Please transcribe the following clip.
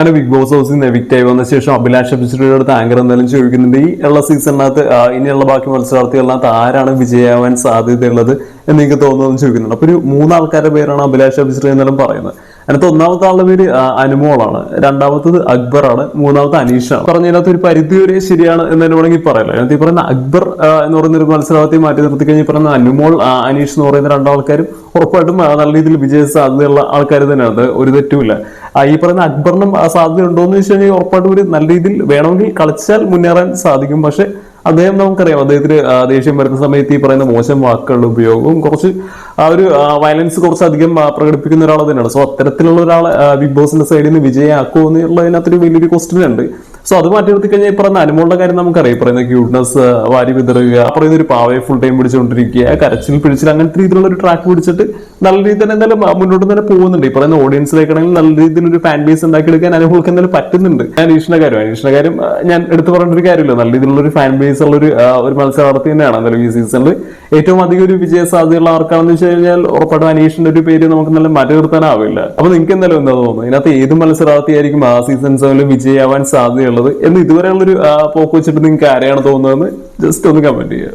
അങ്ങനെ big boss ഹൗസിൽ നിന്ന് എവിക്റ്റ് ആയി വന്ന ശേഷം അഭിലാഷ് അഭിശ്രീയുടെ അടുത്ത് ആങ്കർ എന്തായാലും ചോദിക്കുന്നുണ്ട്. ഈ ഉള്ള സീസണിനകത്ത് ഇനിയുള്ള ബാക്കി മത്സരാർത്ഥികളിനകത്ത് ആരാണ് വിജയമാവാൻ സാധ്യതയുള്ളത് എന്ന് എനിക്ക് തോന്നുന്നതെന്ന് ചോദിക്കുന്നുണ്ട്. അപ്പൊ ഒരു മൂന്നാൾക്കാരുടെ പേരാണ് അഭിലാഷ് അഭിശ്രീ എന്നാലും പറയുന്നത്. അതിനകത്ത് ഒന്നാമത്തെ ആളുടെ പേര് അനുമോളാണ്. രണ്ടാമത്തത് അക്ബറാണ്. മൂന്നാമത്തെ അനീഷാണ്. പറഞ്ഞതിനകത്ത് ഒരു പരിധി വരെ ശരിയാണ് എന്ന് തന്നെ വേണമെങ്കിൽ പറയല്ലോ. അതിനകത്ത് ഈ പറയുന്ന അക്ബർ എന്ന് പറയുന്ന ഒരു മത്സരാർത്ഥിയെ മാറ്റി നിർത്തി കഴിഞ്ഞാൽ പറയുന്ന അനുമോൾ അനീഷ് എന്ന് പറയുന്ന രണ്ടാൾക്കാരും ഉറപ്പായിട്ടും നല്ല രീതിയിൽ വിജയ സാധ്യതയുള്ള ആൾക്കാർ തന്നെയാണ്. അത് ഒരു തെറ്റുമില്ല. ഈ പറയുന്ന അക്ബറിനും സാധ്യത ഉണ്ടോ എന്ന് വെച്ച് കഴിഞ്ഞാൽ ഉറപ്പായിട്ടും ഒരു നല്ല രീതിയിൽ വേണമെങ്കിൽ കളിച്ചാൽ മുന്നേറാൻ സാധിക്കും. പക്ഷെ അദ്ദേഹം നമുക്കറിയാം അദ്ദേഹത്തിന് ദേഷ്യം വരുന്ന സമയത്ത് ഈ പറയുന്ന മോശം വാക്കുകളുടെ ഉപയോഗവും കുറച്ച് ആ ഒരു വയലൻസ് കുറച്ചധികം പ്രകടിപ്പിക്കുന്ന ഒരാൾ തന്നെയാണ്. സോ അത്തരത്തിലുള്ള ഒരാൾ ബിഗ് ബോസിന്റെ സൈഡിൽ നിന്ന് വിജയമാക്കുമോ എന്നുള്ളതിനകത്തൊരു വലിയൊരു ക്വസ്റ്റ്യൻ ഉണ്ട്. സോ അത് മാറ്റി നിർത്തി കഴിഞ്ഞാൽ ഈ പറയുന്ന അനുമോളുടെ കാര്യം നമുക്കറിയാം. പറയുന്ന ക്യൂട്ട്നസ് വാരി വിതറുക പറയുന്ന ഒരു പാവയെ ഫുൾ ടൈം പിടിച്ചുകൊണ്ടിരിക്കുക കരച്ചിൽ പിടിച്ചിൽ അങ്ങനത്തെ രീതിയിലുള്ള ഒരു ട്രാക്ക് പിടിച്ചിട്ട് നല്ല രീതിയിൽ തന്നെ എന്തായാലും മുന്നോട്ട് തന്നെ പോകുന്നുണ്ട്. ഈ പറയുന്ന ഓഡിയൻസിലേക്കാണെങ്കിൽ നല്ല രീതിയിൽ ഒരു ഫാൻ ബേസ് ഉണ്ടാക്കിയെടുക്കാൻ അനുഭവക്ക് എന്തായാലും പറ്റുന്നുണ്ട്. അനീഷിന്റെ കാര്യം അനീഷിന്റെ കാര്യം ഞാൻ എടുത്തു പറയേണ്ട ഒരു കാര്യമില്ല. നല്ല രീതിയിലുള്ള ഒരു ഫാൻ ബേസ് ഉള്ള ഒരു ഒരു മത്സരാർത്ഥി തന്നെയാണ് എന്തായാലും ഈ സീസണിൽ ഏറ്റവും അധികം ഒരു വിജയ സാധ്യതയുള്ള ആർക്കാണെന്ന് വെച്ച് കഴിഞ്ഞാൽ ഉറപ്പായിട്ടും അനീഷിന്റെ ഒരു പേര് നമുക്ക് നല്ല മാറ്റി നിർത്താനാവില്ല. അപ്പൊ നിങ്ങൾക്ക് എന്തായാലും എന്താ തോന്നുന്നു ഇതിനകത്ത് ഏത് മത്സരാർത്ഥിയായിരിക്കും ആ സീസൺ വിജയമാവാൻ സാധ്യതയുള്ളത്? എന്ന് ഇതുവരെയുള്ള ഒരു പോക്ക് വെച്ചിട്ട് നിങ്ങൾക്ക് ആരെയാണ് തോന്നുന്നതെന്ന് ജസ്റ്റ് ഒന്ന് കമന്റ് ചെയ്യുക.